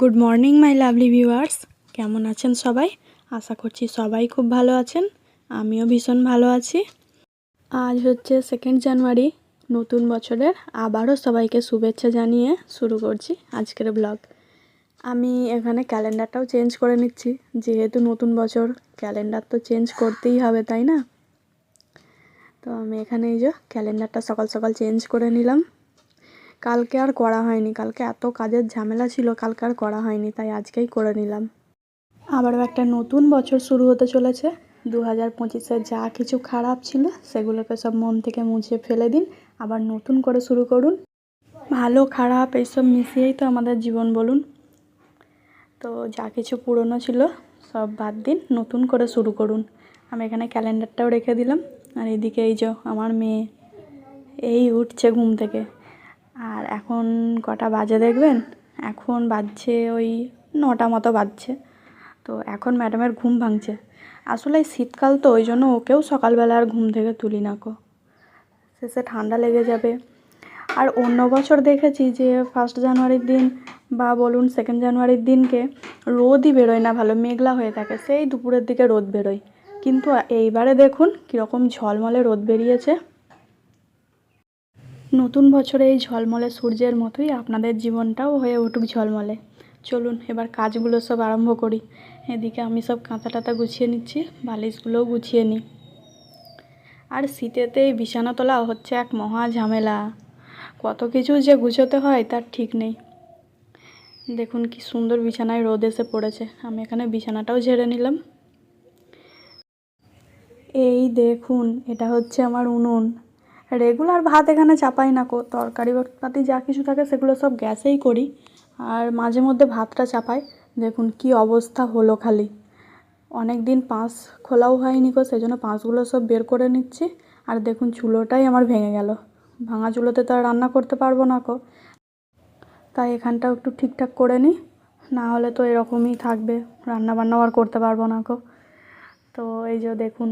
Good morning my lovely viewers কেমন আছেন সবাই? আশা করছি সবাই খুব ভালো আছেন। আমিও ভীষণ ভালো আছি। আজ হচ্ছে সেকেন্ড জানুয়ারি নতুন বছরের। আবারও সবাইকে শুভেচ্ছা জানিয়ে শুরু করছি আজকের ব্লগ আমি এখানে ক্যালেন্ডারটাও চেঞ্জ করে নিচ্ছি। যেহেতু নতুন বছর ক্যালেন্ডার তো চেঞ্জ করতেই হবে, তাই না? তো আমি এখানে এই যে ক্যালেন্ডারটা সকাল সকাল চেঞ্জ করে নিলাম। কালকে আর করা হয়নি। কালকে এত কাজের ঝামেলা ছিল, কালকে আর করা হয়নি, তাই আজকেই করে নিলাম। আবারও একটা নতুন বছর শুরু হতে চলেছে। দু হাজার পঁচিশে যা কিছু খারাপ ছিল, সেগুলোকে সব মন থেকে মুছে ফেলে দিন। আবার নতুন করে শুরু করুন। ভালো, খারাপ, এইসব মিশিয়েই তো আমাদের জীবন বলুন। তো যা কিছু পুরনো ছিল, সব বাদ দিন, নতুন করে শুরু করুন। আমি এখানে ক্যালেন্ডারটাও রেখে দিলাম। আর এদিকে এই যে আমার মেয়ে, এই উঠছে ঘুম থেকে। এখন কটা বাজে দেখবেন? এখন বাজছে ওই নটা মতো বাজছে। তো এখন ম্যাডামের ঘুম ভাঙছে। আসলে শীতকাল তো, ওই জন্য ওকেও সকালবেলা আর ঘুম থেকে তুলি না কো। শেষে ঠান্ডা লেগে যাবে। আর অন্য বছর দেখেছি যে ফার্স্ট জানুয়ারির দিন বা বলুন সেকেন্ড জানুয়ারির দিনকে রোদই বেরোয় না, ভালো মেঘলা হয়ে থাকে। সেই দুপুরের দিকে রোদ বেরোয়। কিন্তু এইবারে দেখুন কীরকম ঝলমলে রোদ বেরিয়েছে। নতুন বছরে এই ঝলমলে সূর্যের মতোই আপনাদের জীবনটাও হয়ে উঠুক ঝলমলে। চলুন, এবার কাজগুলো সব আরম্ভ করি। এদিকে আমি সব কাঁথা টাথা গুছিয়ে নিচ্ছি, বালিশগুলোও গুছিয়ে নিই। আর শীতেতে এই বিছানা তোলা হচ্ছে এক মহা ঝামেলা। কত কিছু যে গুছোতে হয় তার ঠিক নেই। দেখুন কি সুন্দর বিছানায় রোদ এসে পড়েছে। আমি এখানে বিছানাটাও ঝেড়ে নিলাম। এই দেখুন, এটা হচ্ছে আমার উনুন। রেগুলার ভাত এখানে চাপাই না কো, তরকারি পাতি যা কিছু থাকে সেগুলো সব গ্যাসেই করি। আর মাঝে মধ্যে ভাতটা চাপাই, দেখুন কি অবস্থা হলো খালি। অনেক দিন পাঁচ খোলাও হয়নি কো সেই জন্য পাঁচগুলো সব বের করে নিচ্ছি। আর দেখুন চুলোটাই আমার ভেঙে গেল। ভাঙা চুলোতে তো আর রান্না করতে পারব না কো। তাই এখানটাও একটু ঠিকঠাক করে নিই, না হলে তো এরকমই থাকবে। রান্না বান্নাও আর করতে পারব না কো। তো এই যে দেখুন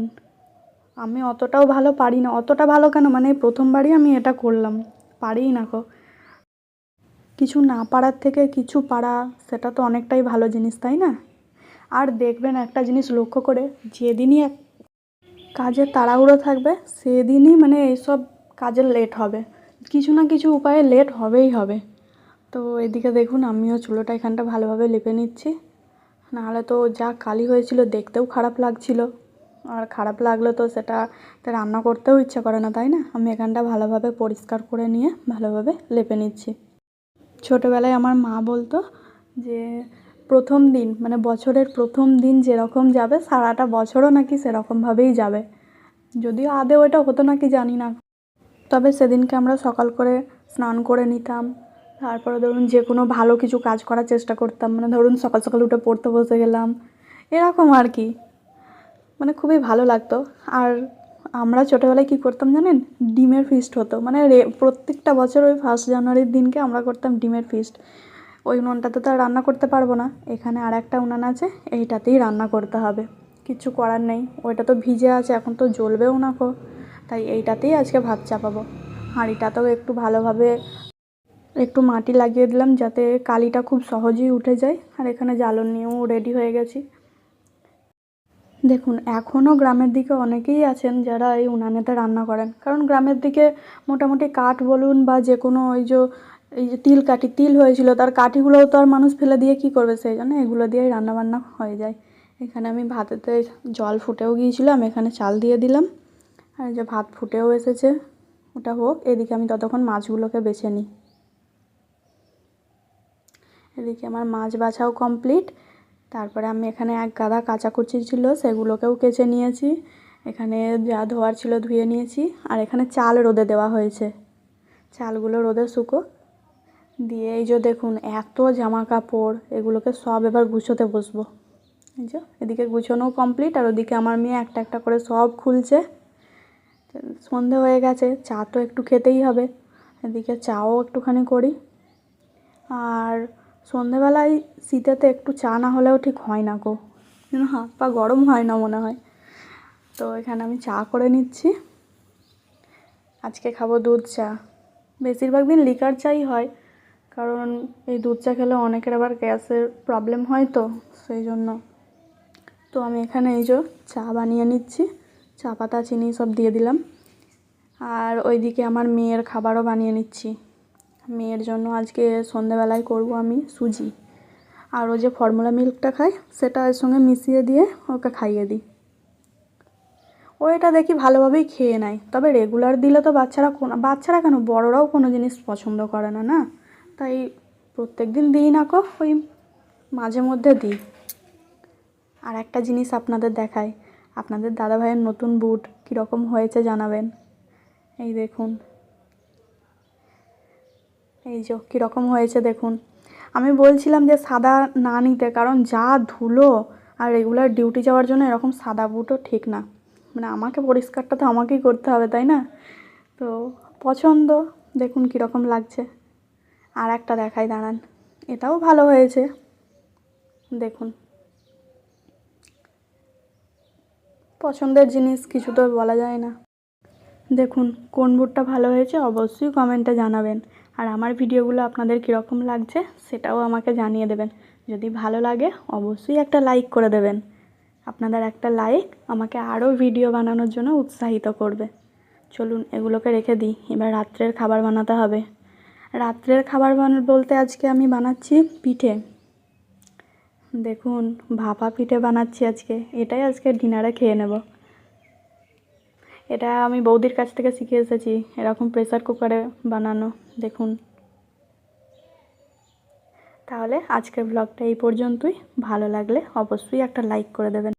আমি অতটাও ভালো পারি না। অতটা ভালো কেন? মানে প্রথমবারই আমি এটা করলাম। পারিই না কো কিছু না পারার থেকে কিছু পারা, সেটা তো অনেকটাই ভালো জিনিস, তাই না? আর দেখবেন একটা জিনিস লক্ষ্য করে, যেদিনই এক কাজের তাড়াহুড়ো থাকবে, সেদিনই মানে এইসব কাজের লেট হবে। কিছু না কিছু উপায়ে লেট হবেই হবে। তো এদিকে দেখুন, আমিও চুলোটা এখানটা ভালোভাবে লেপে নিচ্ছি। নাহলে তো যা কালি হয়েছিল, দেখতেও খারাপ লাগছিল। আর খারাপ লাগলে তো সেটা রান্না করতেও ইচ্ছা করে না, তাই না? আমি এখানটা ভালোভাবে পরিষ্কার করে নিয়ে ভালোভাবে লেপে নিচ্ছি। ছোটোবেলায় আমার মা বলতো যে, প্রথম দিন মানে বছরের প্রথম দিন যেরকম যাবে, সারাটা বছরও নাকি সেরকমভাবেই যাবে। যদিও আদে ওটা হতো নাকি জানি না। তবে সেদিনকে আমরা সকাল করে স্নান করে নিতাম। তারপরে ধরুন যে কোনো ভালো কিছু কাজ করার চেষ্টা করতাম। মানে ধরুন সকাল সকাল উঠে পড়তে বসে গেলাম। এরকম আর কি। মানে খুবই ভালো লাগতো। আর আমরা ছোটোবেলায় কী করতাম জানেন? ডিমের ফিস্ট হতো। মানে প্রত্যেকটা বছর ওই ফার্স্ট জানুয়ারির দিনকে আমরা করতাম ডিমের ফিস্ট ওই উনুনটাতে তো আর রান্না করতে পারব না। এখানে আর একটা উনান আছে, এইটাতেই রান্না করতে হবে। কিচ্ছু করার নেই। ওইটা তো ভিজে আছে, এখন তো জ্বলবেও না কো। তাই এইটাতেই আজকে ভাত চাপাবো। হাঁড়িটাতেও একটু ভালোভাবে একটু মাটি লাগিয়ে দিলাম যাতে কালিটা খুব সহজেই উঠে যায়। আর এখানে জ্বালন নিয়েও রেডি হয়ে গেছি। দেখুন এখনও গ্রামের দিকে অনেকেই আছেন যারা এই উনানেতে রান্না করেন। কারণ গ্রামের দিকে মোটামুটি কাঠ বলুন বা যে কোনো ওই যে, এই যে তিল কাঠি, তিল হয়েছিল, তার কাঠিগুলোও তো আর মানুষ ফেলে দিয়ে কী করবে? সেই জন্য এগুলো দিয়েই রান্নাবান্না হয়ে যায়। এখানে আমি ভাতেতে জল ফুটেও গিয়েছিল আমি এখানে চাল দিয়ে দিলাম। আর যে ভাত ফুটেও এসেছে, ওটা হোক, এদিকে আমি ততক্ষণ মাছগুলোকে বেছে নিই। এদিকে আমার মাছ বাছাও কমপ্লিট। তারপরে আমি এখানে এক গাদা কাঁচা কুচি ছিল, সেগুলোকেও কেচে নিয়েছি। এখানে যা ধোয়ার ছিল ধুয়ে নিয়েছি। আর এখানে চাল রোদে দেওয়া হয়েছে। চালগুলো রোদে শুকো। দিয়ে এই যে দেখুন, এত জামা কাপড় এগুলোকে সব এবার গুছোতে বসবো। এই যে, এদিকে গুছোনো কমপ্লিট আর ওদিকে আমার মেয়ে একটা একটা করে সব খুলছে। সন্ধে হয়ে গেছে, চা তো একটু খেতেই হবে। এদিকে চাও একটুখানি করি। আর সন্ধেবেলায় শীতেতে একটু চা না হলেও ঠিক হয় না গো। যেন হাত পা গরম হয় না মনে হয়। তো এখানে আমি চা করে নিচ্ছি। আজকে খাব দুধ চা। বেশিরভাগ দিন লিকার চাই হয়। কারণ এই দুধ চা খেলে অনেকের আবার গ্যাসের প্রবলেম হয় তো, সেই জন্য। তো আমি এখানে এই যে চা বানিয়ে নিচ্ছি। চা, পাতা, চিনি সব দিয়ে দিলাম। আর ওইদিকে আমার মেয়ের খাবারও বানিয়ে নিচ্ছি। মেয়ের জন্য আজকে সন্ধেবেলায় করব আমি সুজি। আর ও যে ফর্মুলা মিল্কটা খায়, সেটা এর সঙ্গে মিশিয়ে দিয়ে ওকে খাইয়ে দিই। ও এটা দেখি ভালোভাবেই খেয়ে নেয়। তবে রেগুলার দিলে তো বাচ্চারা কোনো বাচ্চারা কেন? বড়রাও কোনো জিনিস পছন্দ করে না না? তাই প্রত্যেক দিন দিই না কো, ওই মাঝে মধ্যে দিই। আর একটা জিনিস আপনাদের দেখায় আপনাদের দাদাভাইয়ের নতুন বুট কীরকম হয়েছে জানাবেন। এই দেখুন। এই যে কীরকম হয়েছে দেখুন। আমি বলছিলাম যে সাদা না নিতে, কারণ যা ধুলো আর রেগুলার ডিউটি যাওয়ার জন্য এরকম সাদা বুটও ঠিক না। মানে আমাকে পরিষ্কারটা তো আমাকেই করতে হবে, তাই না? তো পছন্দ, দেখুন কীরকম লাগছে। আর একটা দেখাই, দাঁড়ান। এটাও ভালো হয়েছে। দেখুন। পছন্দের জিনিস কিছু তো বলা যায় না। দেখুন, কোন বুটটা ভালো হয়েছে অবশ্যই কমেন্টে জানাবেন। আর আমার ভিডিওগুলো আপনাদের কীরকম লাগছে সেটাও আমাকে জানিয়ে দেবেন। যদি ভালো লাগে, অবশ্যই একটা লাইক করে দেবেন। আপনাদের একটা লাইক আমাকে আরও ভিডিও বানানোর জন্য উৎসাহিত করবে। চলুন এগুলোকে রেখে দিই। এবার রাত্রের খাবার বানাতে হবে। রাত্রের খাবার বলতে আজকে আমি বানাচ্ছি পিঠে। দেখুন, ভাপা পিঠে বানাচ্ছি আজকে। এটাই আজকে ডিনারে খেয়ে নেব। এটা আমি বৌদির কাছ থেকে শিখে এসেছি। এরকম প্রেসার কুকারে বানানো, দেখুন। তাহলে আজকের ব্লগটা এই পর্যন্তই। ভালো লাগলে অবশ্যই একটা লাইক করে দেবেন।